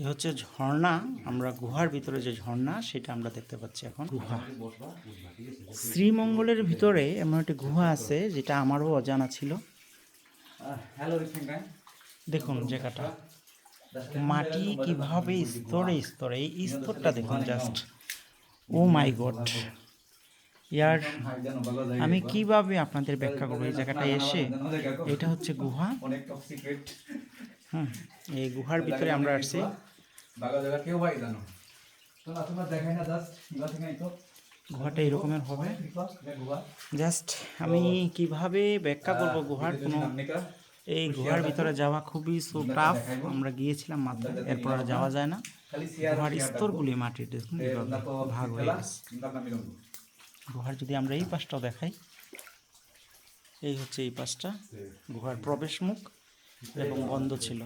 এ হচ্ছে ঝর্ণা আমরা গুহার ভিতরে যে ঝর্ণা সেটা আমরা দেখতে পাচ্ছি এখন। গুহা। শ্রীমঙ্গলের ভিতরে এমন একটি গুহা আছে যেটা আমারও অজানা ছিল। দেখুন জায়গাটা। মাটি কীভাবে স্তরে স্তরে এই স্তরটা দেখুন জাস্ট ও মাই গড ইয়ার আমি কীভাবে আপনাদের ব্যাখ্যা করব এই জায়গাটায় এসে? এটা হচ্ছে গুহা। হুম এই গুহার ভিতরে আমরা আসছি। বাগা জায়গা কেউ ভাই জানো তো না তোমার দেখাই না জাস্ট ইবা থেকে তো। গুহাটা এরকমের হবে। জাস্ট আমি কীভাবে ব্যাখ্যা করব গুহার কোনো এই গুহার ভিতরে যাওয়া খুবই সো টাফ আমরা গিয়েছিলাম মাত্র এরপর আর যাওয়া যায় না। গুহার স্তরগুলি মাটির ভাগ হয়ে গেছে। গুহার যদি আমরা এই পাশটাও দেখাই এই হচ্ছে এই পাশটা। গুহার প্রবেশ মুখ এবং বন্ধ ছিল।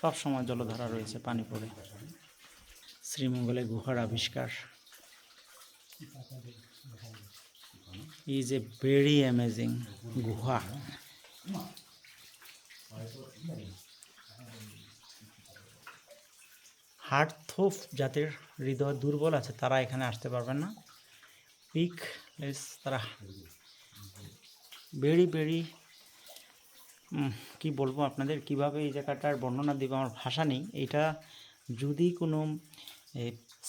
সব সময় জলধারা রয়েছে, পানি পড়ে। শ্রীমঙ্গলে গুহার আবিষ্কার। ইজ এ ভেরি অ্যামেজিং গুহা। হার্ট থোফ জাতের হৃদয় দুর্বল আছে, তারা এখানে আসতে পারবেন না। পিক তারা ভেরি ভেরি কি বলব আপনাদের? কীভাবে এই জায়গাটার বর্ণনা দিব? আমার ভাষা নেই। এটা যদি কোনো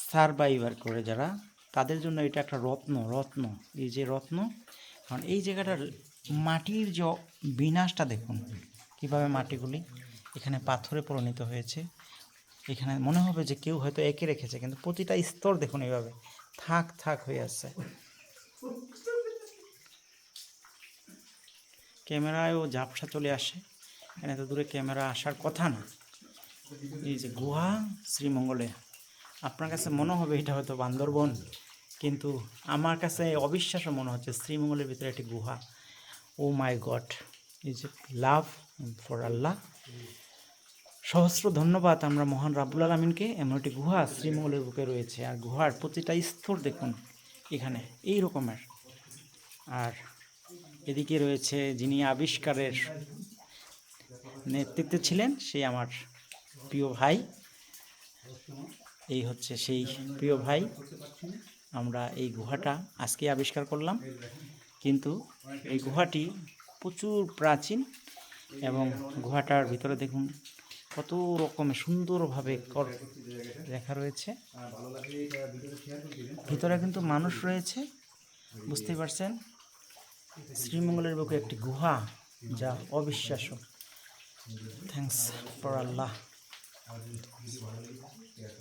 সারভাইভার করে যারা, তাদের জন্য এটা একটা রত্ন রত্ন। এই যে রত্ন, কারণ এই জায়গাটার মাটির যে বিনাশটা দেখুন, কীভাবে মাটিগুলি এখানে পাথরে পরিণত হয়েছে। এখানে মনে হবে যে কেউ হয়তো একে রেখেছে, কিন্তু প্রতিটা স্তর দেখুন এইভাবে, থাক থাক হয়ে আছে ক্যামেরায়ও ঝাপসা চলে আসে। এখানে তো দূরে ক্যামেরা আসার কথা না। এই যে গুহা শ্রীমঙ্গলে, আপনার কাছে মনে হবে এটা হয়তো বান্দরবন, কিন্তু আমার কাছে অবিশ্বাস্য মনে হচ্ছে শ্রীমঙ্গলের ভিতরে একটি গুহা। ও মাই গড যে লাভ ফর আল্লাহ। সহস্র ধন্যবাদ আমরা মহান রাবুল আলমিনকে, এমন একটি গুহা শ্রীমঙ্গলের বুকে রয়েছে। আর গুহার প্রতিটা স্তর দেখুন এখানে এই রকমের আর এদিকে রয়েছে যিনি আবিষ্কারের নেতৃত্বে ছিলেন সেই আমার প্রিয় ভাই। এই হচ্ছে সেই প্রিয় ভাই। আমরা এই গুহাটা আজকে আবিষ্কার করলাম। কিন্তু এই গুহাটি প্রচুর প্রাচীন এবং গুহাটার ভিতরে দেখুন কত রকমের সুন্দরভাবে কর লেখা রয়েছে। ভিতরে কিন্তু মানুষ রয়েছে, বুঝতেই পারছেন? শ্রীমঙ্গলের বুকে একটি গুহা যা অবিশ্বাস্য। Thanks for Allah